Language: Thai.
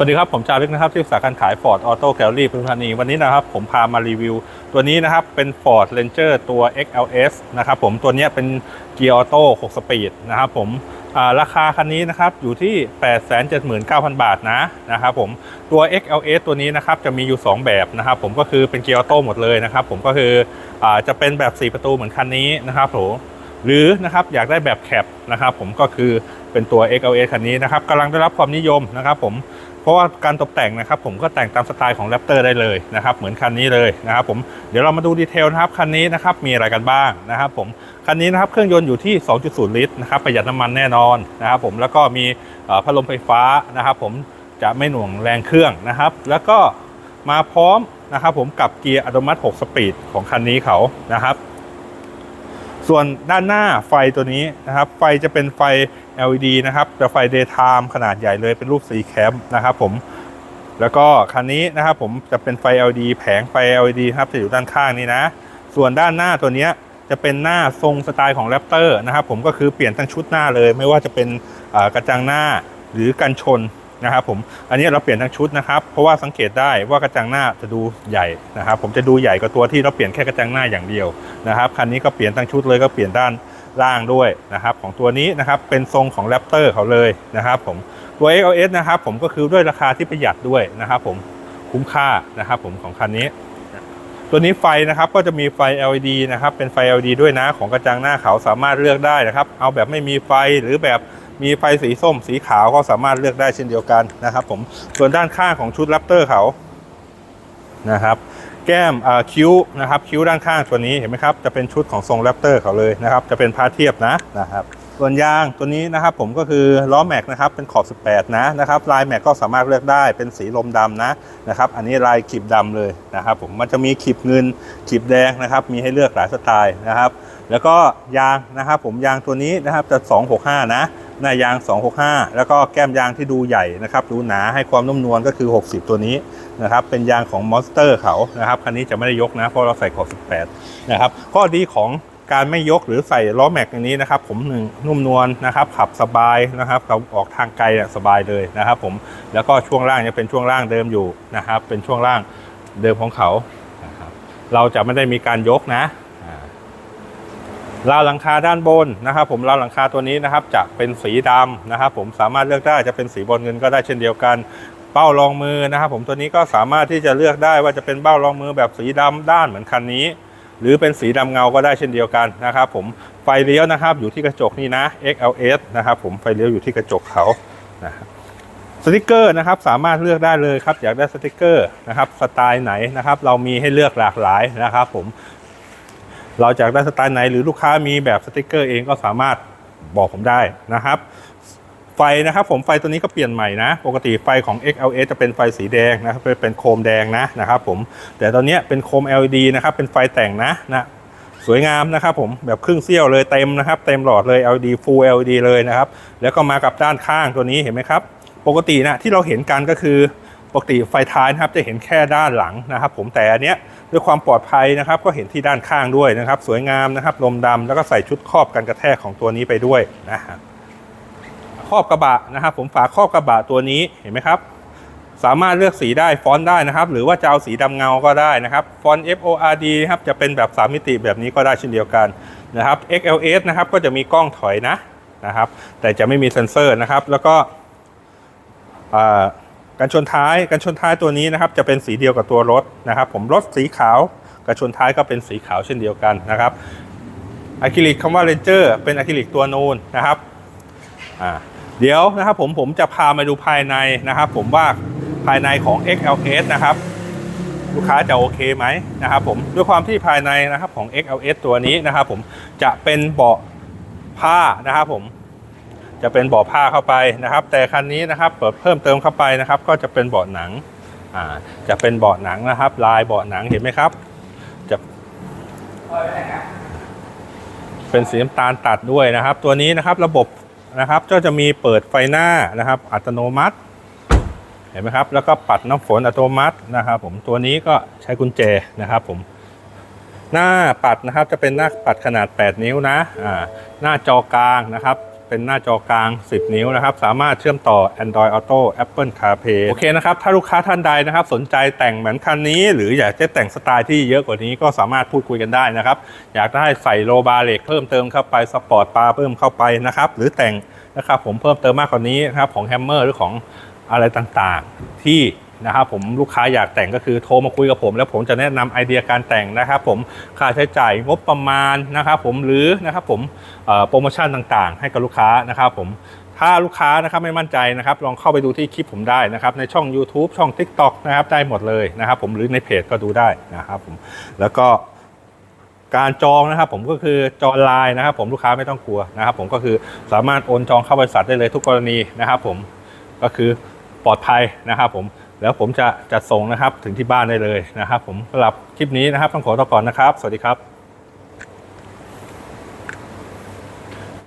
สวัสดีครับ ผมจารึกนะครับ ที่ปรึกษาการขาย Ford Auto Gallery ปทุมธานี วันนี้นะครับ ผมพามารีวิว ตัวนี้นะครับ เป็น Ford Ranger ตัว XLS นะครับผมตัวนี้เป็นเกียร์ออโต้6สปีดนะครับผมราคาคันนี้นะครับ อยู่ที่ 879,000 บาทนะนะครับผมตัว XLS ตัวนี้นะครับ จะมีอยู่ 2 แบบนะครับ ผมก็คือเป็นเกียร์ออโต้หมดเลยนะครับ ผมก็คืออจะเป็นแบบ 4 ประตูเหมือนคันนี้นะครับผมหรือนะครับอยากได้แบบแคปนะครับผมก็คือเป็นตัว XLS คันนี้นะครับกำลังได้รับความนิยมนะครับผม ราะว่าการตกแต่งนะครับผมก็แต่งตามสไตล์ของ Raptor ได้เลยนะครับเหมือนคันนี้เลยนะครับผมเดี๋ยวเรามาดูดีเทลนะครับคันนี้นะครับมีอะไรกันบ้างนะครับผมคันนี้นะครับเครื่องยนต์อยู่ที่ 2.0 ลิตรนะครับประหยัดน้ำมันแน่นอนนะครับผมแล้วก็มีพัดลมไฟฟ้านะครับผมจะไม่หน่วงแรงเครื่องนะครับ แล้วก็มาพร้อมนะครับผมกับเกียร์อัตโนมัติ 6 สปีดของคันนี้เขานะครับ ส่วนด้านหน้าไฟตัวนี้นะครับ ไฟจะเป็นไฟ LED นะครับแต่ไฟ daytime ขนาดใหญ่เลยเป็นรูปสีแคมนะครับผมแล้วก็คันนี้นะครับผมจะเป็นไฟ LED แผงไฟ LED ครับจะอยู่ด้านข้างนี้นะ ส่วนด้านหน้าตัวนี้จะเป็นหน้าทรงสไตล์ของ Raptor นะครับผมก็คือเปลี่ยนทั้งชุดหน้าเลย ไม่ว่าจะเป็นกระจังหน้าหรือกันชน นะครับผมอันนี้เราเปลี่ยนทั้งชุดนะครับ เพราะว่าสังเกตได้ว่ากระจังหน้าจะดูใหญ่นะครับ ผมจะดูใหญ่กว่าตัวที่เราเปลี่ยนแค่กระจังหน้าอย่างเดียวนะครับคันนี้ก็เปลี่ยนทั้งชุดเลยก็เปลี่ยนด้านล่างด้วยนะครับ ของตัวนี้นะครับเป็นทรงของ Raptor เขาเลยนะครับผมตัว XLS นะครับผมก็คือด้วยราคาที่ประหยัดด้วยนะครับผมคุ้มค่านะครับผมของคันนี้ ตัวนี้ไฟนะครับก็จะมีไฟ LED นะครับเป็นไฟ LED ด้วยนะของกระจังหน้าเขาสามารถเลือกได้นะครับ เอาแบบไม่มีไฟหรือแบบ มีไฟสีส้มสีขาวก็สามารถเลือกได้เช่นเดียวกันนะครับผมส่วนด้านข้างของชุดแรปเตอร์เขานะครับแก้มคิ้วนะครับคิ้วด้านข้างตัวนี้เห็นไหมครับจะเป็นชุดของทรงแรปเตอร์เขาเลยนะครับจะเป็นพาเทียบนะนะครับส่วนยางตัวนี้นะครับผมก็คือล้อแม็กนะครับเป็นขอบ 18 นะนะครับลายแม็กก็สามารถเลือกได้เป็นสีลมดำนะนะครับอันนี้ลายขีบดำเลยนะครับผมมันจะมีขีบเงินขีบแดงนะครับมีให้เลือกหลายสไตล์นะครับแล้วก็ยางนะครับผมยางตัวนี้นะครับจะ 265 นะ หน้ายาง 265 แล้วก็แก้มยางที่ดูใหญ่นะครับดูหนาให้ความนุ่มนวลก็คือ 60 ตัวนี้นะครับเป็นยางของมอนสเตอร์เขานะครับคันนี้จะไม่ได้ยกนะเพราะเราใส่ขอบ 18 นะครับข้อดีของการไม่ยกหรือใส่ล้อแม็กอย่างนี้นะครับ ผมหนึ่งนุ่มนวลนะครับ ขับสบายนะครับเราออกทางไกลเนี่ยสบายเลยนะครับ ผมแล้วก็ช่วงล่างยังเป็นช่วงล่างเดิมอยู่นะครับ เป็นช่วงล่างเดิมของเขาครับเราจะไม่ได้มีการยกนะ ราวหลังคาด้านบนนะครับ ผมราวหลังคาตัวนี้นะครับจะเป็นสีดำนะครับ ผมสามารถเลือกได้จะเป็นสีบอลเงินก็ได้เช่นเดียวกันเป้ารองมือนะครับ ผมตัวนี้ก็สามารถที่จะเลือกได้ว่าจะเป็นเป้ารองมือแบบสีดำด้านเหมือนคันนี้ หรือเป็นสีดำเงาก็ได้เช่นเดียวกันนะครับ ผมไฟเลี้ยวนะครับ อยู่ที่กระจกนี่นะ XLS นะครับ ผมไฟเลี้ยวอยู่ที่กระจกเขานะครับสติกเกอร์นะครับสามารถเลือกได้เลยครับอยากได้สติกเกอร์นะครับสไตล์ไหนนะครับ เรามีให้เลือกหลากหลายนะครับ ผม เราอยากได้สไตล์ไหนหรือลูกค้ามีแบบสติกเกอร์เองก็สามารถบอกผมได้นะครับ ไฟนะครับผมไฟตัวนี้ก็เปลี่ยนใหม่นะ ปกติไฟของ XLS จะเป็นไฟสีแดงนะครับเป็นโคมแดงนะนะครับผมแต่ตอนนี้เป็นโคม LED นะครับเป็นไฟแต่งนะนะสวยงามนะครับผมแบบครึ่งเสี้ยวเลยเต็มนะครับ เต็มหลอดเลย LED Full LED เลยนะครับ แล้วก็มากับด้านข้างตัวนี้เห็นไหมครับ ปกตินะที่เราเห็นกันก็คือ ปกติไฟท้ายนะครับจะเห็นแค่ด้านหลังนะครับ ผมแต่อันเนี้ยด้วยความปลอดภัยนะครับ ก็เห็นที่ด้านข้างด้วยนะครับ สวยงามนะครับลมดำแล้วก็ใส่ชุดครอบกันกระแทกของตัวนี้ไปด้วยนะครับครอบกระบะนะครับ ผมฝาครอบกระบะตัวนี้เห็นไหมครับสามารถเลือกสีได้ฟอนต์ได้นะครับ หรือว่าจะเอาสีดำเงาก็ได้นะครับฟอนต์ FORD นะครับจะเป็นแบบ 3 มิติแบบนี้ก็ได้เช่นเดียวกันนะครับ XLS นะครับก็จะมีกล้องถอยนะนะครับ แต่จะไม่มีเซ็นเซอร์นะครับ แล้วก็ กันชนท้ายกันชนท้ายตัวนี้นะครับจะเป็นสีเดียวกับตัวรถนะครับ ผมรถสีขาวกันชนท้ายก็เป็นสีขาวเช่นเดียวกันนะครับอะคริลิกคำว่า Ranger เป็นอะคริลิกตัวนูนนะครับอ่าเดี๋ยวนะครับผมผมจะพามาดูภายในนะครับ ผมว่าภายในของ XLS นะครับ ลูกค้าจะโอเคไหมนะครับ ผมด้วยความที่ภายในนะครับของ XLS ตัวนี้นะครับ ผมจะเป็นเบาะผ้านะครับผม จะเป็นเบาะผ้าเข้าไปนะครับ แต่คันนี้นะครับเปิดเพิ่มเติมเข้าไปนะครับ ก็จะเป็นเบาะหนังอ่าจะเป็นเบาะหนังนะครับ ลายเบาะหนังเห็นไหมครับ จะเป็นสีน้ำตาลตัดด้วยนะครับ ตัวนี้นะครับระบบนะครับก็จะมีเปิดไฟหน้านะครับ อัตโนมัติ เห็นไหมครับ แล้วก็ปัดน้ำฝนอัตโนมัตินะครับ ผมตัวนี้ก็ใช้กุญแจนะครับ ผม หน้าปัดนะครับจะเป็นหน้าปัดขนาด 8 นิ้วนะอ่าหน้าจอกลางนะครับ เป็นหน้าจอกลาง 10 นิ้วนะครับ สามารถเชื่อมต่อ Android Auto Apple CarPlay โอเคนะครับ ถ้าลูกค้าท่านใดนะครับ สนใจแต่งเหมือนคันนี้ หรืออยากจะแต่งสไตล์ที่เยอะกว่านี้ก็สามารถพูดคุยกันได้นะครับ อยากได้ใส่โลบาร์เหล็กเพิ่มเติมเข้าไปสปอร์ตปาเพิ่มเข้าไปนะครับ หรือแต่งนะครับผมเพิ่มเติมมากกว่านี้นะครับของแฮมเมอร์หรือของอะไรต่างๆ ที่ นะครับผมลูกค้าอยากแต่งก็คือโทรมาคุยกับผม แล้วผมจะแนะนำไอเดียการแต่งนะครับผมค่าใช้จ่ายงบประมาณนะครับผมหรือนะครับผมโปรโมชั่นต่างๆ ให้กับลูกค้านะครับผมถ้าลูกค้านะครับไม่มั่นใจนะครับลองเข้าไปดูที่คลิปผมได้นะครับในช่อง YouTube ช่อง TikTok นะครับได้หมดเลยนะครับผมหรือในเพจก็ดูได้นะครับผมแล้วก็การจองนะครับผมก็คือจองไลน์นะครับ ผมลูกค้าไม่ต้องกลัวนะครับ ผมก็คือสามารถโอนจองเข้าบริษัทได้เลยทุกกรณีนะครับ ผมก็คือปลอดภัยนะครับ ผม แล้วผมจะจัดส่งนะครับถึงที่บ้านได้เลยนะครับ ผมสำหรับคลิปนี้นะครับต้องขอตัวก่อนนะครับ สวัสดีครับ